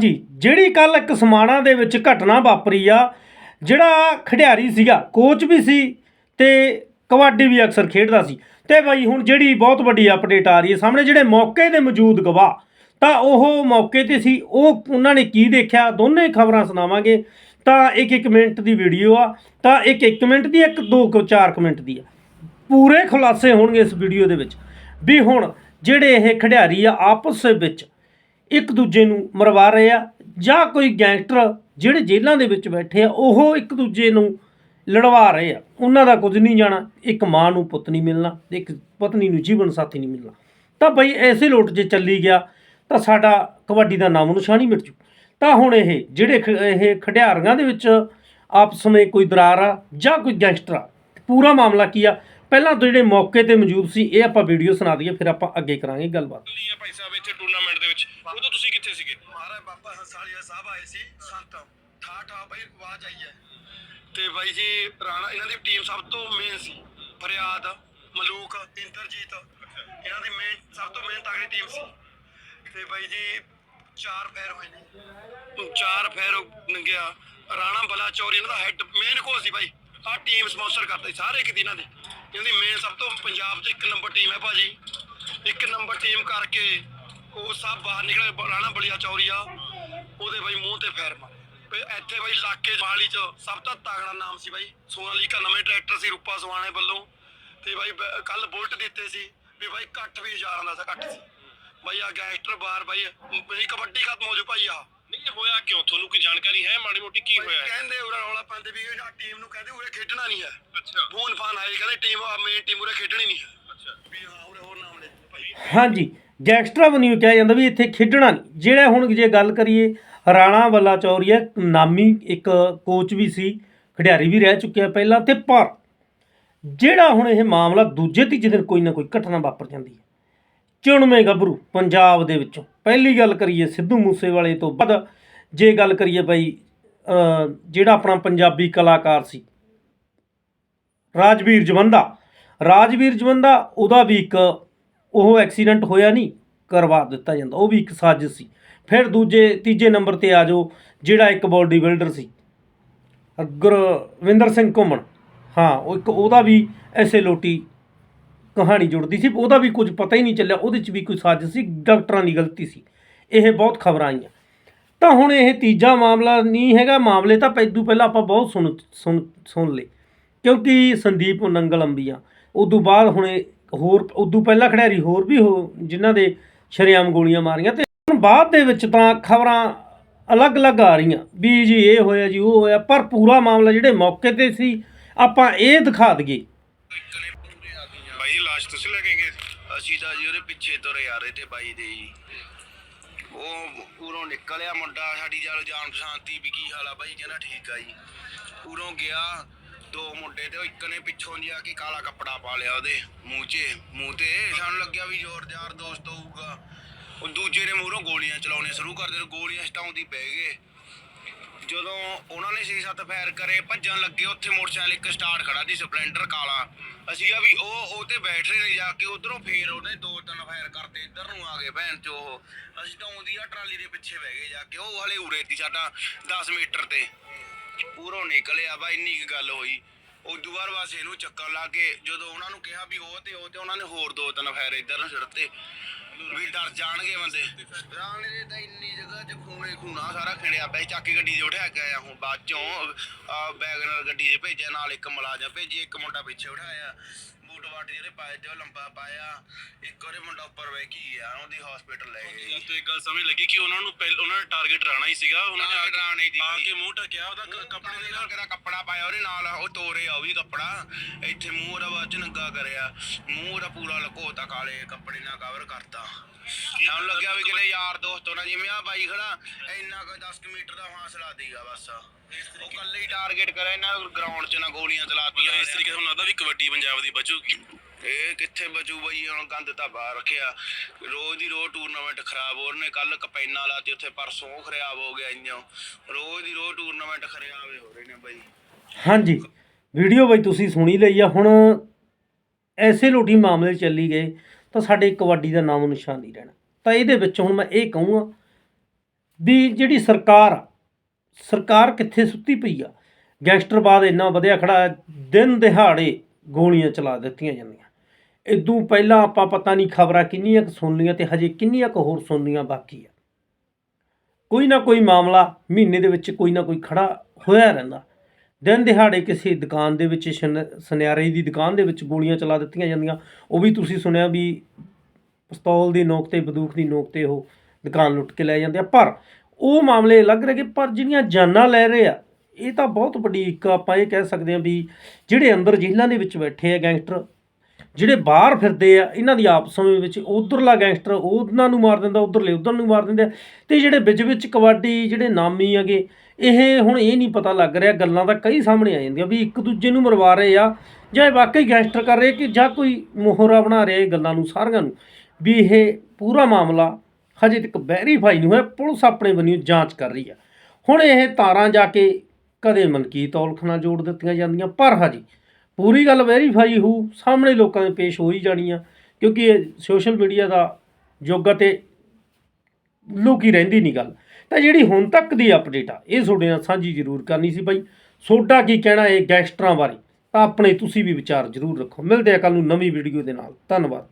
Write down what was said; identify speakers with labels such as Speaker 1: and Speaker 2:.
Speaker 1: ਜੀ, ਜਿਹੜੀ ਕੱਲ ਇੱਕ ਸਮਾਣਾ ਦੇ ਵਿੱਚ ਘਟਨਾ ਵਾਪਰੀ ਆ, ਜਿਹੜਾ ਖਿਡਾਰੀ ਸੀਗਾ ਕੋਚ ਵੀ ਸੀ ਤੇ ਕਬੱਡੀ ਵੀ ਅਕਸਰ ਖੇਡਦਾ ਸੀ। ਤੇ ਬਾਈ ਹੁਣ ਜਿਹੜੀ ਬਹੁਤ ਵੱਡੀ ਅਪਡੇਟ ਆ ਰਹੀ ਹੈ, ਸਾਹਮਣੇ ਜਿਹੜੇ ਮੌਕੇ ਦੇ ਮੌਜੂਦ ਗਵਾਹ, ਤਾਂ ਉਹ ਮੌਕੇ ਤੇ ਸੀ, ਉਹ ਉਹਨਾਂ ਨੇ ਕੀ ਦੇਖਿਆ, ਦੋਨੇ ਖਬਰਾਂ ਸੁਣਾਵਾਂਗੇ। ਤਾਂ ਇੱਕ ਇੱਕ ਮਿੰਟ ਦੀ ਵੀਡੀਓ ਆ, ਤਾਂ ਇੱਕ ਇੱਕ ਮਿੰਟ ਦੀ, ਇੱਕ ਦੋ ਕੁ ਚਾਰ ਕੁ ਮਿੰਟ ਦੀ ਆ। ਪੂਰੇ ਖੁਲਾਸੇ ਹੋਣਗੇ ਇਸ ਵੀਡੀਓ ਦੇ ਵਿੱਚ। ਵੀ ਹੁਣ ਜਿਹੜੇ ਇਹ ਖਿਡਾਰੀ ਆ, ਆਪਸ ਵਿੱਚ ਇੱਕ ਦੂਜੇ ਨੂੰ ਮਰਵਾ ਰਹੇ ਆ ਜਾਂ ਕੋਈ ਗੈਂਗਸਟਰ ਜਿਹੜੇ ਜੇਲ੍ਹਾਂ ਦੇ ਵਿੱਚ ਬੈਠੇ ਆ, ਉਹ ਇੱਕ ਦੂਜੇ ਨੂੰ ਲੜਵਾ ਰਹੇ ਆ। ਉਹਨਾਂ ਦਾ ਕੁਝ ਨਹੀਂ ਜਾਣਾ, ਇੱਕ ਮਾਂ ਨੂੰ ਪੁੱਤ ਨਹੀਂ ਮਿਲਣਾ, ਇੱਕ ਪਤਨੀ ਨੂੰ ਜੀਵਨ ਸਾਥੀ ਨਹੀਂ ਮਿਲਣਾ। ਤਾਂ ਬਈ ਐਸੇ ਲੋਟ ਜੇ ਚੱਲੀ ਗਿਆ, ਤਾਂ ਸਾਡਾ ਕਬੱਡੀ ਦਾ ਨਾਮ ਨਿਸ਼ਾਨ ਹੀ ਮਿਟ ਜੂ। ਤਾਂ ਹੁਣ ਇਹ ਜਿਹੜੇ ਖ- ਇਹ ਖਿਡਾਰੀਆਂ ਦੇ ਵਿੱਚ ਆਪਸ ਵਿੱਚ ਕੋਈ ਦਰਾਰ ਆ ਜਾਂ ਕੋਈ ਗੈਂਗਸਟਰ ਆ, ਪੂਰਾ ਮਾਮਲਾ ਕੀ ਆ? ਪਹਿਲਾਂ ਤੋਂ ਜਿਹੜੇ ਮੌਕੇ ਤੇ ਮੌਜੂਦ ਸੀ ਇਹ ਆਪਾਂ ਵੀਡੀਓ ਸੁਣਾ ਦਈਏ ਫਿਰ ਆਪਾਂ ਅੱਗੇ ਕਰਾਂਗੇ ਗੱਲਬਾਤ।
Speaker 2: ਲਈ ਆ ਭਾਈ ਸਾਹਿਬ ਇੱਥੇ ਟੂਰਨਾਮੈਂਟ ਦੇ ਵਿੱਚ। ਉਦੋਂ ਤੁਸੀਂ ਕਿੱਥੇ ਸੀਗੇ?
Speaker 3: ਮਹਾਰਾਜ ਬਾਬਾ ਹੰਸਾਲੀਆ ਸਾਹਿਬ ਆਏ ਸੀ ਸੰਤ। ਠਾ ਠਾ ਬਈ ਆਵਾਜ਼ ਆਈ ਹੈ। ਤੇ ਬਾਈ ਜੀ ਰਾਣਾ ਇਹਨਾਂ ਦੀ ਟੀਮ ਸਭ ਤੋਂ ਮੇਨ ਸੀ। ਫਰਿਆਦ ਮਲੂਕ ਇੰਦਰਜੀਤ। ਇਹਨਾਂ ਦੀ ਮੇਨ ਸਭ ਤੋਂ ਮੇਨ ਤਗੜੀ ਟੀਮ ਸੀ। ਤੇ ਬਾਈ ਜੀ ਚਾਰ ਫੇਰ ਹੋਏ ਨੇ। ਚਾਰ ਫੇਰ ਨੰਗਿਆ ਰਾਣਾ ਬਲਾ ਚੌਰੀ ਇਹਨਾਂ ਦਾ ਹੈਡ ਮੇਨ ਕੋਚ ਸੀ ਬਾਈ ਆਹ ਟੀਮ ਸਪਾਂਸਰ ਕਰਦਾ ਸੀ ਸਾਰੇ ਕਿਤੇ ਇਹਨਾਂ ਦੇ। ਇਹਨਾਂ ਦੀ ਮੇਨ ਸਭ ਤੋਂ ਪੰਜਾਬ 'ਚ ਇੱਕ ਨੰਬਰ ਟੀਮ ਹੈ ਭਾਜੀ। ਇੱਕ ਨੰਬਰ ਟੀਮ ਕਰਕੇ ਉਹ ਸਭ ਬਾਹਰ ਨਿਕਲੇ ਰਾਣਾ ਬਲੀਆ ਚੌਰੀਆ, ਉਹਦੇ ਬਾਈ ਮੂੰਹ ਤੇ ਫੇਰ ਮਾਰੇ। ਇੱਥੇ ਬਾਈ ਇਲਾਕੇ ਮਾਲੀ ਚ ਸਭ ਤੋਂ ਤਾਗੜਾ ਨਾਮ ਸੀ ਬਾਈ। ਸੋਨਾਲੀਕਾ ਨਵੇਂ ਟਰੈਕਟਰ ਸੀ ਰੂਪਾ ਸਵਾਣੇ ਵੱਲੋਂ। ਤੇ ਬਾਈ ਕੱਲ ਬੁਲਟ ਦਿੱਤੇ ਸੀ ਵੀ ਬਾਈ ਕੱਟ ਵੀ ਹਜ਼ਾਰਾਂ ਦਾ ਸੀ ਕੱਟ ਸੀ। ਬਾਈ ਆ ਗੈਂਗਸਟਰ ਬਾਹਰ ਬਾਈ ਮੇਰੀ ਕਬੱਡੀ ਖਤਮ ਹੋ ਜੂ ਭਾਈ ਆ
Speaker 2: ਹੋਇਆ ਕਿਉਂ? ਤੁਹਾਨੂੰ ਕੋਈ ਜਾਣਕਾਰੀ ਹੈ? ਮਾੜੀ ਮੋਟੀ ਕੀ ਹੋਇਆ ਹੈ?
Speaker 3: ਕਹਿੰਦੇ ਉਰਾ ਰੌਲਾ ਪਾਉਂਦੇ ਵੀ ਆ ਟੀਮ ਨੂੰ ਕਹਿੰਦੇ ਉਰੇ ਖੇਡਣਾ ਨਹੀਂ ਹੈ।
Speaker 2: ਅੱਛਾ।
Speaker 3: ਫੋਨ ਫਾਨ ਆਏ ਕਹਿੰਦੇ ਟੀਮ ਮੇਨ ਟੀਮ ਉਰੇ ਖੇਡਣੀ ਨਹੀਂ ਹੈ।
Speaker 2: ਅੱਛਾ।
Speaker 3: ਵੀ ਹਾਂ ਉਰੇ ਹੋਰ ਨਾਮ ਲੈ ਭਾਈ
Speaker 1: ਹਾਂਜੀ ਗੈਂਗਸਟਰਾਂ ਬਣੀ ਕਿਹਾ ਜਾਂਦਾ ਵੀ ਇੱਥੇ ਖੇਡਣਾ ਨਹੀਂ। ਜਿਹੜਾ ਹੁਣ ਜੇ ਗੱਲ ਕਰੀਏ ਰਾਣਾ ਬੱਲਾ ਚੌਰੀਆ ਨਾਮੀ ਇੱਕ ਕੋਚ ਵੀ ਸੀ ਖਿਡਾਰੀ ਵੀ ਰਹਿ ਚੁੱਕਿਆ ਪਹਿਲਾਂ ਤੇ ਪਰ ਜਿਹੜਾ ਹੁਣ ਇਹ ਮਾਮਲਾ ਦੂਜੇ ਤੀਜੇ ਦਿਨ ਕੋਈ ਨਾ ਕੋਈ ਘਟਨਾ ਵਾਪਰ ਜਾਂਦੀ ਹੈ। ਚੁਣਵੇਂ ਗੱਭਰੂ ਪੰਜਾਬ ਦੇ ਵਿੱਚੋਂ। ਪਹਿਲੀ ਗੱਲ ਕਰੀਏ ਸਿੱਧੂ ਮੂਸੇਵਾਲੇ ਤੋਂ ਬਾਅਦ ਜੇ ਗੱਲ ਕਰੀਏ ਬਈ ਜਿਹੜਾ ਆਪਣਾ ਪੰਜਾਬੀ ਕਲਾਕਾਰ ਸੀ, ਰਾਜਵੀਰ ਜਵੰਦਾ। ਰਾਜਵੀਰ ਜਵੰਦਾ, ਉਹਦਾ ਵੀ ਇੱਕ ਉਹ ਐਕਸੀਡੈਂਟ ਹੋਇਆ ਨਹੀਂ, ਕਰਵਾ ਦਿੱਤਾ ਜਾਂਦਾ, ਉਹ ਵੀ ਇੱਕ ਸਾਜ਼ਿਸ਼ ਸੀ। ਫਿਰ ਦੂਜੇ, ਤੀਜੇ ਨੰਬਰ ਤੇ ਆ ਜਾਓ, ਜਿਹੜਾ ਇੱਕ ਬਾਡੀ ਬਿਲਡਰ ਸੀ, ਗੁਰਵਿੰਦਰ ਸਿੰਘ ਘੁੰਮਣ। ਹਾਂ, ਉਹ ਇੱਕ ਉਹਦਾ ਵੀ ਐਸੇ ਲੋਟੀ ਕਹਾਣੀ ਜੁੜਦੀ ਸੀ, ਉਹਦਾ ਵੀ ਕੁਝ ਪਤਾ ਹੀ ਨਹੀਂ ਚੱਲਿਆ, ਉਹਦੇ 'ਚ ਵੀ ਕੋਈ ਸਾਜ਼ਿਸ਼ ਸੀ, ਡਾਕਟਰਾਂ ਦੀ ਗਲਤੀ ਸੀ। ਇਹ ਬਹੁਤ ਖਬਰਾਂ ਆਈਆਂ। ਤਾਂ ਹੁਣ ਇਹ ਤੀਜਾ ਮਾਮਲਾ ਨਹੀਂ ਹੈਗਾ। ਮਾਮਲੇ ਤਾਂ ਪੈਦੂ ਪਹਿਲਾਂ ਆਪਾਂ ਬਹੁਤ ਸੁਣ ਸੁਣ ਸੁਣ ਲਏ। ਕਿਉਂਕਿ ਸੰਦੀਪ ਨੰਗਲ ਅੰਬੀਆਂ ਉਦੋਂ ਬਾਅਦ ਹੁਣ ਹੋਰ ਉਦੋਂ ਪਹਿਲਾਂ ਖਿਡਾਰੀ ਹੋਰ ਵੀ ਹੋ ਜਿਨ੍ਹਾਂ ਦੇ ਸ਼ਰੇਆਮ ਗੋਲੀਆਂ ਮਾਰੀਆਂ ਤੇ ਹੁਣ ਬਾਅਦ ਦੇ ਵਿੱਚ ਤਾਂ ਖਬਰਾਂ ਅਲੱਗ-ਅਲੱਗ ਆ ਰਹੀਆਂ। ਵੀ ਜੀ ਇਹ ਹੋਇਆ ਜੀ ਉਹ ਹੋਇਆ। ਪਰ ਪੂਰਾ ਮਾਮਲਾ ਜਿਹੜੇ ਮੌਕੇ ਤੇ ਸੀ ਆਪਾਂ ਇਹ ਦਿਖਾ ਦਈਏ।
Speaker 2: ਭਾਈ ਜੀ ਲਾਸ਼ ਤੁਸੀਂ ਲੈ ਕੇ ਗਏ?
Speaker 3: ਅਸੀਂ ਤਾਂ ਜੀ ਉਹਦੇ ਪਿੱਛੇ ਤੁਰੇ ਆ ਰਹੇ ਤੇ ਬਾਈ ਦੇ ਜੀ। ਉਹ ਉਰੋਂ ਨਿਕਲਿਆ ਮੁੰਡਾ, ਸਾਡੀ ਜਾਲ ਜਾਣ ਪਛਾਣਤੀ ਵੀ ਕੀ ਹਾਲ ਆ ਬਾਈ, ਕਹਿੰਦਾ ਠੀਕ ਆ ਜੀ। ਉਰੋਂ ਗਿਆ, ਦੋ ਮੁੰਡੇ ਤੇ ਉਹ ਇੱਕ ਨੇ ਪਿੱਛੋਂ ਜੀ ਆ ਕੇ ਕਾਲਾ ਕੱਪੜਾ ਪਾ ਲਿਆ ਉਹਦੇ ਮੂੰਹ 'ਚ, ਮੂੰਹ ਤੇ ਸਾਨੂੰ ਲੱਗਿਆ ਵੀ ਜ਼ੋਰਦਾਰ ਦੋਸਤ ਹੋਊਗਾ। ਉਹ ਦੂਜੇ ਨੇ ਮੂਹਰੋਂ ਗੋਲੀਆਂ ਚਲਾਉਣੀਆਂ ਸ਼ੁਰੂ ਕਰ ਦਿੱਤੇ ਗੋਲੀਆਂ ਸਟਾਉਂਦੀ ਪੈ ਗਏ। ਜਦੋਂ ਉਹਨਾਂ ਨੇ 6-7 ਫਾਇਰ ਕਰੇ, ਭੱਜਣ ਲੱਗੇ, ਉੱਥੇ ਮੋਟਰਸਾਈਕਲ ਇੱਕ ਸਟਾਰਟ ਖੜਾ ਸੀ ਸਪਲੈਂਡਰ ਕਾਲਾ। ਅਸੀਂ ਕਿਹਾ ਵੀ ਉਹ ਉਹ ਤੇ ਬੈਠ ਰਹੇ ਨੇ ਜਾ ਕੇ ਉਧਰੋਂ ਫੇਰ ਉਹਨੇ ਦੋ ਤਿੰਨ ਫਾਇਰ ਕਰਤੇ, ਇੱਧਰ ਨੂੰ ਆ ਗਏ ਭੈਣ ਚੋ ਉਹ। ਅਸੀਂ ਤਾਂ ਆਉਂਦੀ ਆ ਟਰਾਲੀ ਦੇ ਪਿੱਛੇ ਬਹਿ ਗਏ ਜਾ ਕੇ, ਉਹ ਹਲੇ ਉਰੇ ਸੀ ਸਾਡਾ 10 ਮੀਟਰ ਤੇ। ਪੂਰੋਂ ਨਿਕਲਿਆ ਵਾ, ਇੰਨੀ ਕੁ ਗੱਲ ਹੋਈ। ਉਦੋਂ ਬਾਅਦ ਬਸ ਇਹਨੂੰ ਚੱਕਰ ਲਾ ਕੇ ਜਦੋਂ ਉਹਨਾਂ ਨੂੰ ਕਿਹਾ ਵੀ ਉਹ ਤੇ ਉਹ ਤੇ ਉਹਨਾਂ ਨੇ ਹੋਰ ਦੋ ਤਿੰਨ ਫਾਇਰ ਇੱਧਰ ਨੂੰ ਛੱਡਤੇ ਵੀ ਡਰ ਜਾਣਗੇ ਬੰਦੇ ਰਾਣੇ ਦੇ ਤਾਂ ਇੰਨੀ ਜਗ੍ਹਾ 'ਚ ਖੂਨੇ ਖੂਨਾ ਸਾਰਾ ਖਿੜਿਆ ਪਿਆ ਸੀ। ਚੱਕ ਕੇ ਗੱਡੀ 'ਚ ਉਠਾ ਕੇ ਆਇਆ ਹੁਣ ਬਾਅਦ ਚੋਂ ਆ ਬੈਗਨਰ ਗੱਡੀ 'ਚ ਭੇਜਿਆ, ਨਾਲ ਇੱਕ ਮੁਲਾਜ਼ਮ ਭੇਜੀ, ਇੱਕ ਮੁੰਡਾ ਪਿੱਛੇ ਉਠਾਇਆ ਵਾਟ ਜਿਹੜੇ ਪਾਏ ਤੇ ਉਹ ਲੰਬਾ ਪਾਇਆ ਇੱਕ ਉਹਦੇ ਮੁੰਡਾ ਉੱਪਰ ਬੈ ਕੀ ਆ ਉਹਦੀ ਹਸਪੀਟਲ ਲੈ ਗਏ।
Speaker 2: ਜਦ ਤੋਂ ਇੱਕ ਗੱਲ ਸਮਝ ਲੱਗੀ ਕਿ ਉਹਨਾਂ ਨੂੰ ਪਹਿਲ ਉਹਨਾਂ ਨੇ ਟਾਰਗੇਟ ਰਾਣਾ ਹੀ ਸੀਗਾ ਉਹਨਾਂ ਨੇ ਆ
Speaker 3: Target ਰਾਣਾ ਹੀ
Speaker 2: ਆ। ਕੇ ਮੂੰਹ ਢੱਕਿਆ ਉਹਦਾ ਕ- ਕੱਪੜੇ ਦੇ ਨਾਲ।
Speaker 3: ਕਿਹੜਾ ਕੱਪੜਾ ਪਾਇਆ ਉਹਦੇ ਨਾਲ ਉਹ ਤੋਰੇ ਆ ਉਹ ਵੀ ਕੱਪੜਾ। ਇੱਥੇ ਮੂੰਹ ਉਹਦਾ ਬਾਅਦ ਚ ਨੰਗਾ ਕਰਿਆ ਮੂੰਹ ਉਹਦਾ ਪੂਰਾ ਲਕੋਤਾ ਕਾਲੇ ਕੱਪੜੇ ਨਾਲ ਕਵਰ ਕਰਤਾ। ਸਾਨੂੰ ਲੱਗਿਆ ਵੀ ਕਿਤੇ ਯਾਰ ਦੋਸਤ ਹੋਣਾ ਜਿਵੇਂ ਆ ਬਾਈ ਖੜਾ ਇੰਨਾ ਕੁ 10 ਕੁ ਮੀਟਰ ਦਾ ਫਾਸਲਾ ਦੀਗਾ ਬਸ। ਉਹ ਕੱਲੇ ਹੀ ਟਾਰਗੇਟ ਕਰਿਆ ਇਹਨਾਂ ਗਰਾਊਂਡ 'ਚ ਨਾ ਗੋਲੀਆਂ ਚਲਾਤੀਆਂ
Speaker 2: ਮਤਲਬ ਇਸ ਤਰੀਕੇ ਤੁਹਾਨੂੰ ਲੱਗਦਾ ਵੀ ਕਬੱਡੀ ਪੰਜਾਬ ਦੀ ਬਚੂਗੀ।
Speaker 3: ਇਹ ਕਿੱਥੇ ਬਚੂ ਬਈ ਹੁਣ ਗੰਦ ਤਾਂ ਬਾਹਰ ਰੱਖਿਆ। ਰੋਜ਼ ਦੀ ਰੋਜ਼ ਟੂਰਨਾਮੈਂਟ ਖਰਾਬ ਹੋ ਰਹੇ ਨੇ। ਕੱਲ ਕਪੈਨਾ ਲਾਤੀ ਉੱਥੇ ਪਰਸੋਂ ਖਰਾਬ ਹੋ ਗਿਆ ਇੰਜੋ ਰੋਜ਼ ਦੀ ਰੋਜ਼ ਟੂਰਨਾਮੈਂਟ ਖਰਾਬ ਹੋ ਰਹੇ ਨੇ ਬਈ।
Speaker 1: ਹਾਂਜੀ। ਵੀਡੀਓ ਬਈ ਤੁਸੀਂ ਸੁਣੀ ਲਈ ਆ। ਹੁਣ ਐਸੇ ਲੋਟੀ ਮਾਮਲੇ ਚੱਲੀ ਗਏ ਤਾਂ ਸਾਡੇ ਕਬੱਡੀ ਦਾ ਨਾਮ ਨਿਸ਼ਾਨ ਨਹੀਂ ਰਹਿਣਾ। ਤਾਂ ਇਹਦੇ ਵਿੱਚ ਹੁਣ ਮੈਂ ਇਹ ਕਹੂੰਗਾ ਵੀ ਜਿਹੜੀ ਸਰਕਾਰ ਆ ਸਰਕਾਰ ਕਿੱਥੇ ਸੁੱਤੀ ਪਈ ਆ? ਗੈਂਗਸਟਰਵਾਦ ਇੰਨਾ ਵਧਿਆ ਖੜਾ ਹੈ, ਦਿਨ ਦਿਹਾੜੇ ਗੋਲੀਆਂ ਚਲਾ ਦਿੱਤੀਆਂ ਜਾਂਦੀਆਂ। ਇਦੋਂ ਪਹਿਲਾਂ ਆਪਾਂ ਪਤਾ ਨਹੀਂ ਖਬਰਾਂ ਕਿੰਨੀਆਂ ਕੁ ਸੁਣ ਲਈਆਂ ਤੇ ਹਜੇ ਕਿੰਨੀਆਂ ਕੁ ਹੋਰ ਸੁਣਨੀਆਂ ਬਾਕੀ ਆ। ਕੋਈ ਨਾ ਕੋਈ ਮਾਮਲਾ ਮਹੀਨੇ ਦੇ ਵਿੱਚ ਕੋਈ ਨਾ ਕੋਈ ਖੜਾ ਹੋਇਆ ਰਹਿੰਦਾ। ਦਿਨ ਦਿਹਾੜੇ ਕਿਸੇ ਦੁਕਾਨ ਦੇ ਵਿੱਚ ਸ਼ਨ- ਸੁਨਿਆਰੇ ਦੀ ਦੁਕਾਨ ਦੇ ਵਿੱਚ ਗੋਲੀਆਂ ਚਲਾ ਦਿੱਤੀਆਂ ਜਾਂਦੀਆਂ। ਉਹ ਵੀ ਤੁਸੀਂ ਸੁਣਿਆ ਵੀ ਪਿਸਤੌਲ ਦੀ ਨੋਕ ਤੇ ਬੰਦੂਕ ਦੀ ਨੋਕ ਤੇ ਉਹ ਦੁਕਾਨ ਲੁੱਟ ਕੇ ਲੈ ਜਾਂਦੇ ਆ। ਪਰ ਉਹ ਮਾਮਲੇ ਅਲੱਗ ਰਹੇ ਪਰ ਜਿਹੜੀਆਂ ਜਾਨਾਂ ਲੈ ਰਹੇ ਆ, ਇਹ ਤਾਂ ਬਹੁਤ ਵੱਡੀ ਇੱਕ ਆਪਾਂ ਇਹ ਕਹਿ ਸਕਦੇ ਆ ਵੀ ਜਿਹੜੇ ਅੰਦਰ ਜੇਲ੍ਹਾਂ ਦੇ ਵਿੱਚ ਬੈਠੇ ਆ ਗੈਂਗਸਟਰ, ਜਿਹੜੇ ਬਾਹਰ ਫਿਰਦੇ ਆ, ਇਹਨਾਂ ਦੀ ਆਪਸ ਵਿੱਚ ਉਧਰਲਾ ਗੈਂਗਸਟਰ ਉਹਨਾਂ ਨੂੰ ਮਾਰ ਦਿੰਦਾ, ਉਧਰਲੇ ਉਧਰ ਨੂੰ ਮਾਰ ਦਿੰਦੇ ਆ ਤੇ ਜਿਹੜੇ ਵਿੱਚ ਵਿੱਚ ਕਬੱਡੀ ਜਿਹੜੇ ਨਾਮੀ ਹੈਗੇ, ਇਹ ਹੁਣ ਇਹ ਨਹੀਂ ਪਤਾ ਲੱਗ ਰਿਹਾ, ਗੱਲਾਂ ਤਾਂ ਕਈ ਸਾਹਮਣੇ ਆ ਜਾਂਦੀਆਂ ਵੀ ਇੱਕ ਦੂਜੇ ਨੂੰ ਮਰਵਾ ਰਹੇ ਆ, ਜਾਂ ਇਹ ਵਾਕਈ ਗੈਂਗਸਟਰ ਕਰ ਰਹੇ ਕਿ ਜਾਂ ਕੋਈ ਮੋਹਰਾ ਬਣਾ ਰਿਹਾ ਇਹ ਗੱਲਾਂ ਨੂੰ ਸਾਰੀਆਂ ਨੂੰ, ਵੀ ਇਹ ਪੂਰਾ ਮਾਮਲਾ ਹਜੇ ਤੱਕ ਵੈਰੀਫਾਈ ਨਹੀਂ ਹੋਇਆ, ਪੁਲਿਸ ਆਪਣੇ ਵੱਲੋਂ ਜਾਂਚ ਕਰ ਰਹੀ ਆ। ਹੁਣ ਇਹ ਤਾਰਾਂ ਜਾ ਕੇ ਕਦੇ ਮਨਕੀਤ ਔਲਖ ਨਾਲ ਜੋੜ ਦਿੱਤੀਆਂ ਜਾਂਦੀਆਂ, ਪਰ ਹਜੇ ਪੂਰੀ ਗੱਲ ਵੈਰੀਫਾਈ ਹੋਊ ਸਾਹਮਣੇ ਲੋਕਾਂ ਦੇ ਪੇਸ਼ ਹੋ ਹੀ ਜਾਣੀ ਆ, ਕਿਉਂਕਿ ਇਹ ਸੋਸ਼ਲ ਮੀਡੀਆ ਦਾ ਯੁੱਗ ਆ ਤੇ ਲੁਕੀ ਰਹਿੰਦੀ ਨਹੀਂ ਗੱਲ। ਤਾਂ ਜਿਹੜੀ ਹੁਣ ਤੱਕ ਦੀ ਅਪਡੇਟ ਆ, ਇਹ ਤੁਹਾਡੇ ਨਾਲ ਸਾਂਝੀ ਜ਼ਰੂਰ ਕਰਨੀ ਸੀ ਭਾਈ ਤੁਹਾਡਾ ਕੀ ਕਹਿਣਾ ਇਹ ਗੈਂਗਸਟਰਾਂ ਬਾਰੇ? ਤਾਂ ਆਪਣੇ ਤੁਸੀਂ ਵੀ ਵਿਚਾਰ ਜ਼ਰੂਰ ਰੱਖੋ। ਮਿਲਦੇ ਆ ਕੱਲ ਨੂੰ ਨਵੀਂ ਵੀਡੀਓ ਦੇ ਨਾਲ। ਧੰਨਵਾਦ।